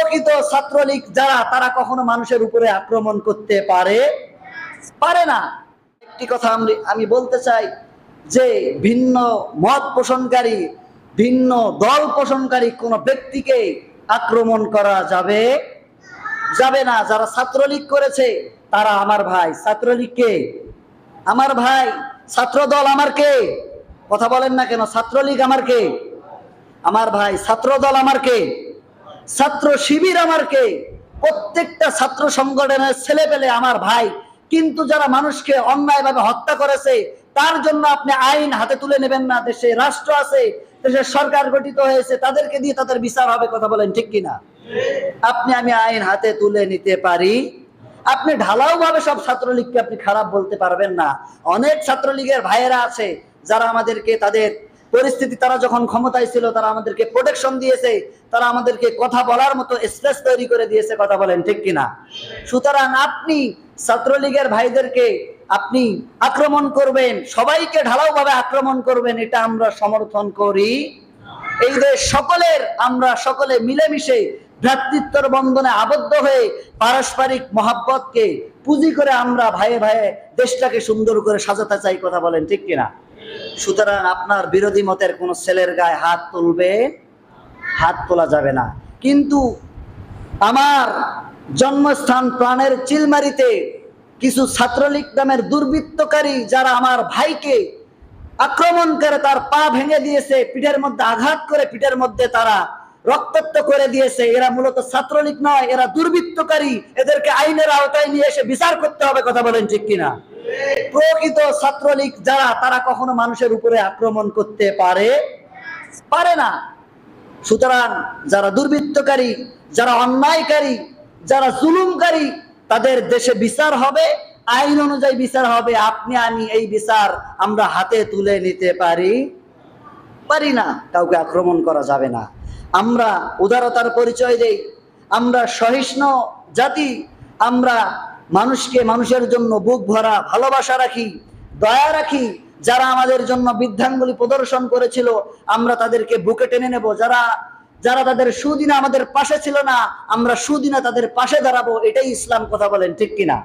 প্রকৃত ছাত্রলীগ যারা, তারা কখনো মানুষের উপরে আক্রমণ করতে পারে? পারে না। একটি কথা আমি বলতে চাই যে, ভিন্ন মত পোষণকারী, ভিন্ন দল পোষণকারী কোন ব্যক্তিকে আক্রমণ করা যাবে? যাবে না। যারা ছাত্রলীগ করেছে, তারা আমার ভাই। ছাত্রলীগ কে? আমার ভাই। ছাত্র দল আমার কে? কথা বলেন না কেন। ছাত্রলীগ আমার কে? আমার ভাই। ছাত্র দল আমার কে? ছাত্র শিবির আমার কে? প্রত্যেকটা ছাত্র সংগঠনের ছেলে পেলে আমার ভাই। কিন্তু যারা মানুষকে অন্যায়ভাবে হত্যা করেছে, তার জন্য আপনি আইন হাতে তুলে নেবেন না। দেশে রাষ্ট্র আছে দেশের সরকার গঠিত হয়েছে, তাদেরকে দিয়ে তাদের বিচার হবে, কথা বলেন ঠিক কিনা? আপনি, আমি আইন হাতে তুলে নিতে পারি। আপনি ঢালাও ভাবে সব ছাত্রলীগকে আপনি খারাপ বলতে পারবেন না। অনেক ছাত্রলীগের ভাইয়েরা আছে, যারা আমাদেরকে তাদের পরিস্থিতি, তারা যখন ক্ষমতায় ছিল, তারা আমাদেরকে প্রোটেকশন দিয়েছে, তারা আমাদেরকে কথা বলার মতো স্পেস তৈরি করে দিয়েছে, কথা বলেন ঠিক কিনা? সুতরাং আপনি ছাত্রলীগের ভাইদেরকে আপনি আক্রমণ করবেন, সবাইকে ঢালাও ভাবে আক্রমণ করবেন, এটা আমরা সমর্থন করি। এই দেশ সকলের, আমরা সকলে মিলেমিশে ভ্রাতৃত্বর বন্ধনে আবদ্ধ হয়ে পারস্পরিক মহাব্বতকে পুঁজি করে আমরা ভাইয়ে ভাইয়ে দেশটাকে সুন্দর করে সাজাতে চাই, কথা বলেন ঠিক কিনা? সুতরাং আপনার বিরোধী মতের কোন ছেলের গায়ে হাত তুলবে, হাত তোলা যাবে না। কিন্তু আমার জন্মস্থান প্রাণের চিলমারিতে কিছু ছাত্রলীগ নামের দুর্বৃত্তকারী যারা আমার ভাইকে আক্রমণ করে তার পা ভেঙে দিয়েছে, পিঠের মধ্যে আঘাত করে পিঠের মধ্যে তারা রক্তাক্ত করে দিয়েছে, এরা মূলত ছাত্রলীগ নয়, এরা দুর্বৃত্তকারী। এদেরকে আইনের আওতায় নিয়ে এসে বিচার করতে হবে, কথা বলেন ঠিক কিনা? প্রকৃত ছাত্রলীগ যারা, তারা কখনো মানুষের উপরে আক্রমণ করতে পারে? পারে না। সুতরাং যারা দুর্বৃত্তকারী, যারা অন্যায়কারী, যারা জুলুমকারী, তাদের দেশে বিচার হবে, আইন অনুযায়ী বিচার হবে। আপনি, আমি এই বিচার আমরা হাতে তুলে নিতে পারি? পারি না। কাউকে আক্রমণ করা যাবে না। আমরা উদারতার পরিচয় দেই। আমরা সহিষ্ণু জাতি। আমরা মানুষকে মানুষের জন্য বুক ভরা, ভালোবাসা রাখি, দয়া রাখি। যারা আমাদের জন্য বৃদ্ধাঙ্গুলি প্রদর্শন করেছিল, আমরা তাদেরকে বুকে টেনে নেব। যারা যারা তাদের সুদিনে আমাদের পাশে ছিল না, আমরা সুদিনা তাদের পাশে দাঁড়াবো। এটাই ইসলাম কথা বলেন, ঠিক কিনা?